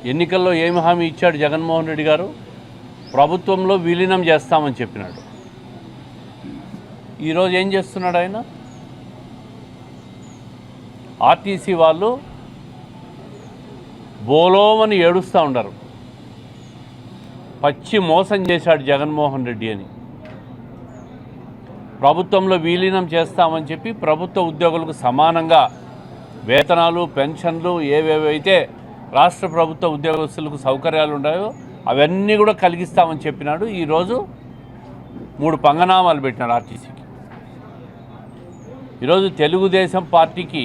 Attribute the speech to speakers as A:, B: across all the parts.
A: ఎన్నికల్లో ఏమి హామీ ఇచ్చాడు జగన్మోహన్ రెడ్డి గారు? ప్రభుత్వంలో విలీనం చేస్తామని చెప్పినాడు. ఈరోజు ఏం చేస్తున్నాడు ఆయన? ఆర్టీసీ వాళ్ళు బోలోమని ఏడుస్తూ ఉండరు. పచ్చి మోసం చేశాడు జగన్మోహన్ రెడ్డి అని. ప్రభుత్వంలో విలీనం చేస్తామని చెప్పి ప్రభుత్వ ఉద్యోగులకు సమానంగా వేతనాలు పెన్షన్లు ఏవేవైతే రాష్ట్ర ప్రభుత్వ ఉద్యోగస్తులకు సౌకర్యాలు ఉన్నాయో అవన్నీ కూడా కలిగిస్తామని చెప్పినాడు. ఈరోజు మూడు పంగనామాలు పెట్టినాడు ఆర్టీసీకి. ఈరోజు తెలుగుదేశం పార్టీకి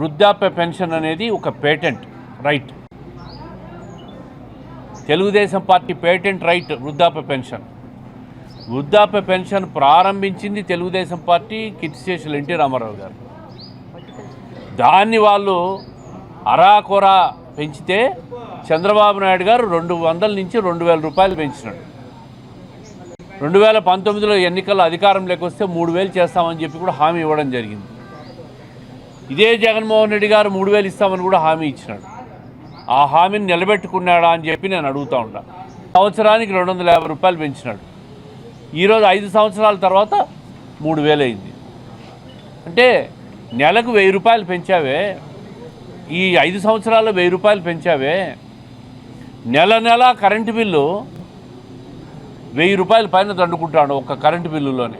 A: వృద్ధాప్య పెన్షన్ అనేది ఒక patent right. Telugu Desam party patent right వృద్ధాప్య పెన్షన్. వృద్ధాప్య పెన్షన్ ప్రారంభించింది తెలుగుదేశం పార్టీ కిర్తిశేషులు ఎన్టీ రామారావు గారు. దాన్ని వాళ్ళు అరాకొర పెంచితే చంద్రబాబు నాయుడు గారు రెండు వందల నుంచి రెండు వేల రూపాయలు పెంచినాడు. రెండు వేల పంతొమ్మిదిలో ఎన్నికల అధికారం లేకొస్తే మూడు వేలు చేస్తామని చెప్పి కూడా హామీ ఇవ్వడం జరిగింది. ఇదే జగన్మోహన్ రెడ్డి గారు మూడు వేలు ఇస్తామని కూడా హామీ ఇచ్చినాడు. ఆ హామీని నిలబెట్టుకున్నాడా అని చెప్పి నేను అడుగుతా ఉంటా. సంవత్సరానికి రెండు వందల యాభై రూపాయలు పెంచినాడు. ఈరోజు ఐదు సంవత్సరాల తర్వాత మూడు వేలు అయింది. అంటే నెలకు వెయ్యి రూపాయలు పెంచావే. ఈ ఐదు సంవత్సరాల్లో వెయ్యి రూపాయలు పెంచావే. నెల నెల కరెంటు బిల్లు వెయ్యి రూపాయల పైన దండుకుంటాడు ఒక కరెంటు బిల్లులోనే.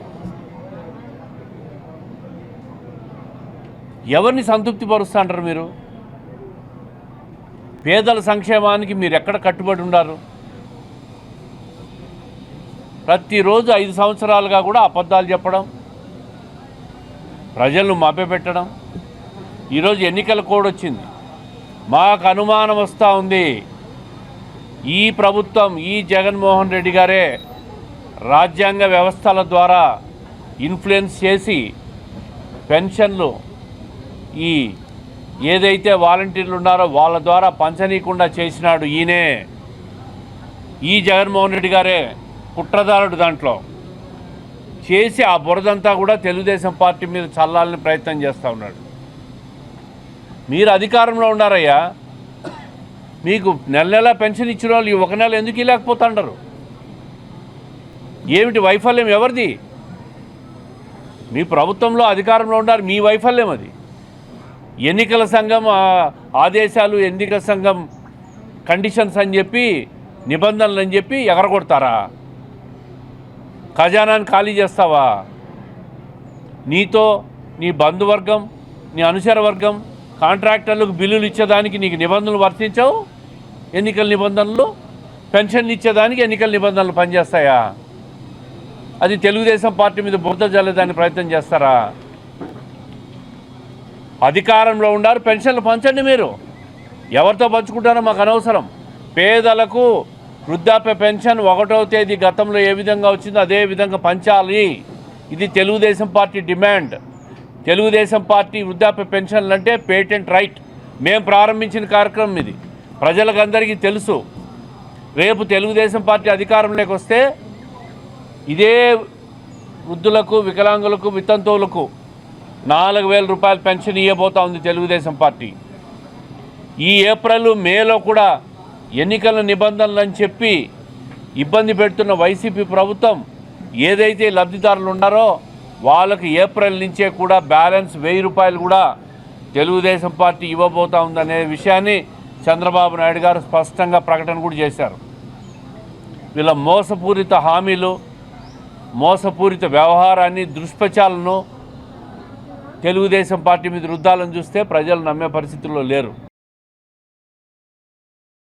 A: ఎవరిని సంతృప్తి పరుస్తాంటారు మీరు? పేదల సంక్షేమానికి మీరు ఎక్కడ కట్టుబడి ఉన్నారు? ప్రతిరోజు ఐదు సంవత్సరాలుగా కూడా అబద్ధాలు చెప్పడం ప్రజలను మభ్యపెట్టడం ఈరోజు ఎన్నికల కోడ్ వచ్చింది. మాకు అనుమానం వస్తూ ఉంది. ఈ ప్రభుత్వం ఈ జగన్మోహన్ రెడ్డి గారే రాజ్యాంగ వ్యవస్థల ద్వారా ఇన్ఫ్లుయెన్స్ చేసి పెన్షన్లు ఈ ఏదైతే వాలంటీర్లు ఉన్నారో వాళ్ళ ద్వారా పంచనీయకుండా చేసినాడు ఈయనే. ఈ జగన్మోహన్ రెడ్డి గారే కుట్రదారుడు దాంట్లో. చేసి ఆ బురదంతా కూడా తెలుగుదేశం పార్టీ మీద చల్లాలని ప్రయత్నం చేస్తూ ఉన్నాడు. మీరు అధికారంలో ఉన్నారయ్యా. మీకు నెల నెల పెన్షన్ ఇచ్చిన వాళ్ళు ఒక నెల ఎందుకు ఇవ్వలేకపోతుంటారు? ఏమిటి వైఫల్యం ఎవరిది? మీ ప్రభుత్వంలో అధికారంలో ఉన్నారు మీ వైఫల్యం అది. ఎన్నికల సంఘం ఆదేశాలు ఎన్నికల సంఘం కండిషన్స్ అని చెప్పి నిబంధనలు అని చెప్పి ఎగరగొడతారా? ఖజానాన్ని ఖాళీ చేస్తావా? నీతో నీ బంధువర్గం నీ అనుచర వర్గం కాంట్రాక్టర్లకు బిల్లులు ఇచ్చేదానికి నీకు నిబంధనలు వర్తించవు? ఎన్నికల నిబంధనలు? పెన్షన్లు ఇచ్చేదానికి ఎన్నికల నిబంధనలు పనిచేస్తాయా? అది తెలుగుదేశం పార్టీ మీద బురద జల్లేదానికి ప్రయత్నం చేస్తారా? అధికారంలో ఉండారు పెన్షన్లు పంచండి మీరు. ఎవరితో పంచుకుంటారో మాకు అనవసరం. పేదలకు వృద్ధాప్య పెన్షన్ ఒకటో తేదీ గతంలో ఏ విధంగా వచ్చిందో అదే విధంగా పంచాలి. ఇది Telugu Desam party demand. Telugu Desam party వృద్ధాప్య పెన్షన్లు అంటే పేటెంట్ రైట్. మేము ప్రారంభించిన కార్యక్రమం ఇది. ప్రజలకు అందరికీ తెలుసు. రేపు తెలుగుదేశం పార్టీ అధికారంలోకి వస్తే ఇదే వృద్ధులకు వికలాంగులకు వితంతువులకు నాలుగు వేల రూపాయల పెన్షన్ ఇవ్వబోతా ఉంది తెలుగుదేశం పార్టీ. ఈ ఏప్రిల్ మేలో కూడా ఎన్నికల నిబంధనలు అని చెప్పి ఇబ్బంది పెడుతున్న వైసీపీ ప్రభుత్వం ఏదైతే లబ్ధిదారులు ఉన్నారో వాళ్ళకి ఏప్రిల్ నుంచే కూడా బ్యాలెన్స్ వెయ్యి రూపాయలు కూడా తెలుగుదేశం పార్టీ ఇవ్వబోతా ఉందనే విషయాన్ని చంద్రబాబు నాయుడు గారు స్పష్టంగా ప్రకటన కూడా చేశారు. వీళ్ళ మోసపూరిత హామీలు మోసపూరిత వ్యవహారాన్ని దృష్పచాలను తెలుగుదేశం పార్టీ మీద రుద్దాలని చూస్తే ప్రజలు నమ్మే పరిస్థితుల్లో లేరు.